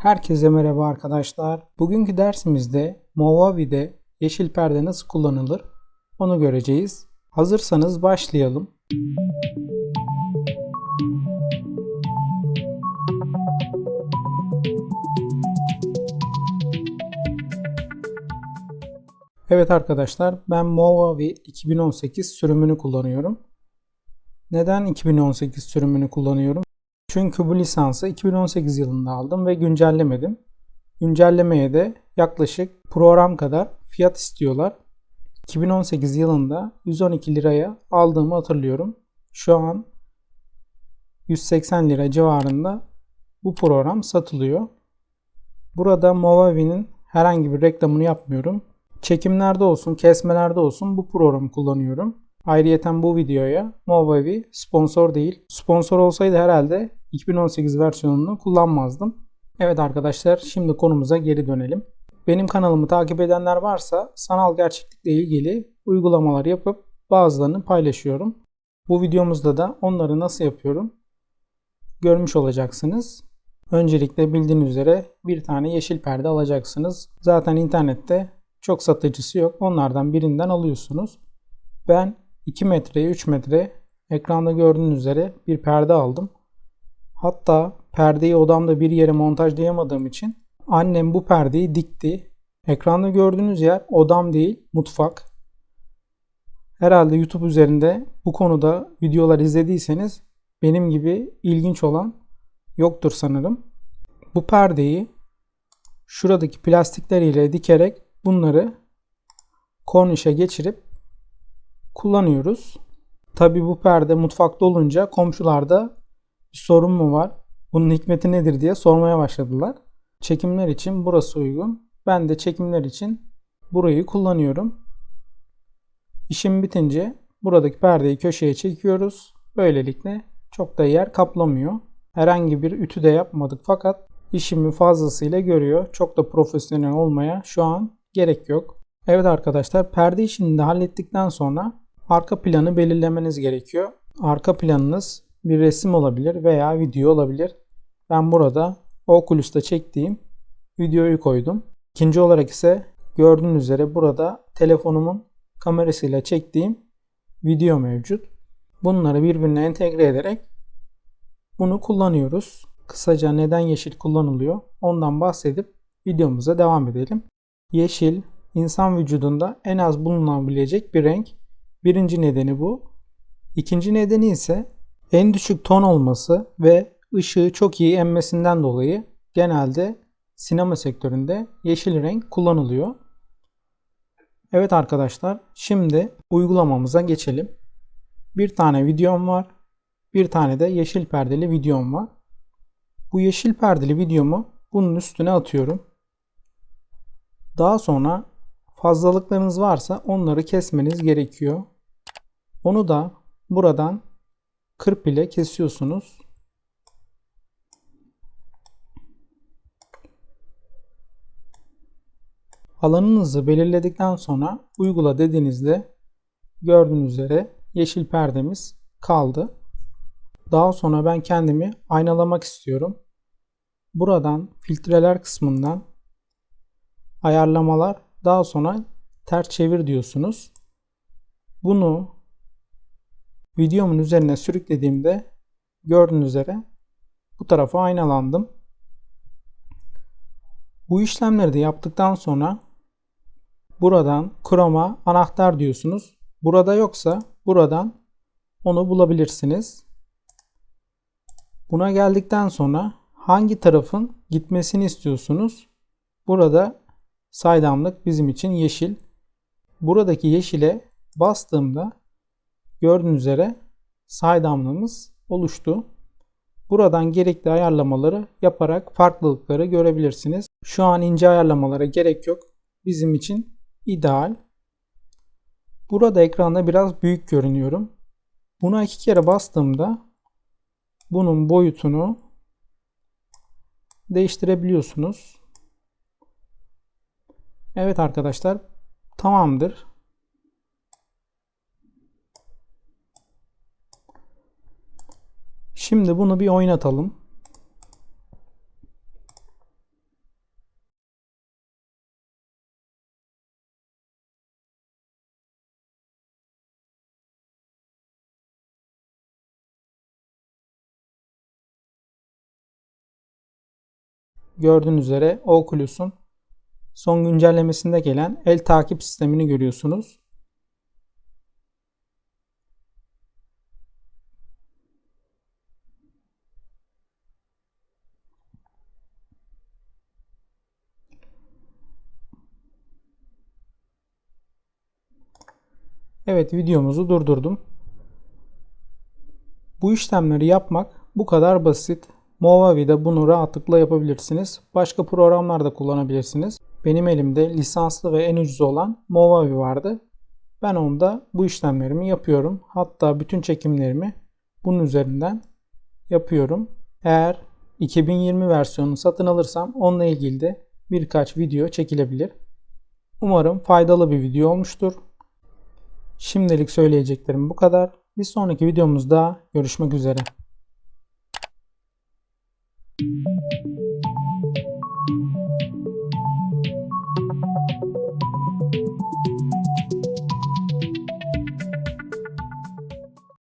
Herkese merhaba arkadaşlar. Bugünkü dersimizde Movavi'de yeşil perde nasıl kullanılır onu göreceğiz. Hazırsanız başlayalım. Evet arkadaşlar ben Movavi 2018 sürümünü kullanıyorum. Neden 2018 sürümünü kullanıyorum? Çünkü bu lisansı 2018 yılında aldım ve güncellemedim. Güncellemeye de yaklaşık program kadar fiyat istiyorlar. 2018 yılında 112 liraya aldığımı hatırlıyorum. Şu an 180 lira civarında bu program satılıyor. Burada Movavi'nin herhangi bir reklamını yapmıyorum. Çekimlerde olsun, kesmelerde olsun bu programı kullanıyorum. Ayrıyeten bu videoya Movavi sponsor değil. Sponsor olsaydı herhalde 2018 versiyonunu kullanmazdım. Evet arkadaşlar şimdi konumuza geri dönelim. Benim kanalımı takip edenler varsa sanal gerçeklikle ilgili uygulamalar yapıp bazılarını paylaşıyorum. Bu videomuzda da onları nasıl yapıyorum görmüş olacaksınız. Öncelikle bildiğiniz üzere bir tane yeşil perde alacaksınız. Zaten internette çok satıcısı yok. Onlardan birinden alıyorsunuz. Ben 2 metreye 3 metre ekranda gördüğünüz üzere bir perde aldım. Hatta perdeyi odamda bir yere montajlayamadığım için annem bu perdeyi dikti. Ekranda gördüğünüz yer odam değil mutfak. Herhalde YouTube üzerinde bu konuda videolar izlediyseniz benim gibi ilginç olan yoktur sanırım. Bu perdeyi şuradaki plastikler ile dikerek bunları kornişe geçirip kullanıyoruz. Tabi bu perde mutfakta olunca komşularda bir sorun mu var? Bunun hikmeti nedir diye sormaya başladılar. Çekimler için burası uygun. Ben de çekimler için burayı kullanıyorum. İşim bitince buradaki perdeyi köşeye çekiyoruz. Böylelikle çok da yer kaplamıyor. Herhangi bir ütü de yapmadık fakat işimi fazlasıyla görüyor. Çok da profesyonel olmaya şu an gerek yok. Evet arkadaşlar perde işini de hallettikten sonra arka planı belirlemeniz gerekiyor. Arka planınız bir resim olabilir veya video olabilir. Ben burada Oculus'ta çektiğim videoyu koydum. İkinci olarak ise gördüğünüz üzere burada telefonumun kamerasıyla çektiğim video mevcut. Bunları birbirine entegre ederek bunu kullanıyoruz. Kısaca neden yeşil kullanılıyor ondan bahsedip videomuza devam edelim. Yeşil insan vücudunda en az bulunabilecek bir renk. Birinci nedeni bu. İkinci nedeni ise en düşük ton olması ve ışığı çok iyi emmesinden dolayı genelde sinema sektöründe yeşil renk kullanılıyor. Evet arkadaşlar şimdi uygulamamıza geçelim. Bir tane videom var. Bir tane de yeşil perdeli videom var. Bu yeşil perdeli videomu bunun üstüne atıyorum. Daha sonra fazlalıklarınız varsa onları kesmeniz gerekiyor. Onu da buradan kırp ile kesiyorsunuz. Alanınızı belirledikten sonra uygula dediğinizde gördüğünüz üzere yeşil perdemiz kaldı. Daha sonra ben kendimi aynalamak istiyorum. Buradan filtreler kısmından ayarlamalar daha sonra ters çevir diyorsunuz. Bunu videomun üzerine sürüklediğimde gördüğünüz üzere bu tarafa aynalandım. Bu işlemleri de yaptıktan sonra buradan kroma anahtar diyorsunuz. Burada yoksa buradan onu bulabilirsiniz. Buna geldikten sonra hangi tarafın gitmesini istiyorsunuz? Burada saydamlık bizim için yeşil. Buradaki yeşile bastığımda gördüğünüz üzere saydamlığımız oluştu. Buradan gerekli ayarlamaları yaparak farklılıkları görebilirsiniz. Şu an ince ayarlamalara gerek yok. Bizim için ideal. Burada ekranda biraz büyük görünüyorum. Buna iki kere bastığımda bunun boyutunu değiştirebiliyorsunuz. Evet arkadaşlar tamamdır. Şimdi bunu bir oynatalım. Gördüğünüz üzere Oculus'un son güncellemesinde gelen el takip sistemini görüyorsunuz. Evet videomuzu durdurdum. Bu işlemleri yapmak bu kadar basit. Movavi'de bunu rahatlıkla yapabilirsiniz. Başka programlarda kullanabilirsiniz. Benim elimde lisanslı ve en ucuz olan Movavi vardı. Ben onda bu işlemlerimi yapıyorum. Hatta bütün çekimlerimi bunun üzerinden yapıyorum. Eğer 2020 versiyonunu satın alırsam onunla ilgili de birkaç video çekilebilir. Umarım faydalı bir video olmuştur. Şimdilik söyleyeceklerim bu kadar. Bir sonraki videomuzda görüşmek üzere.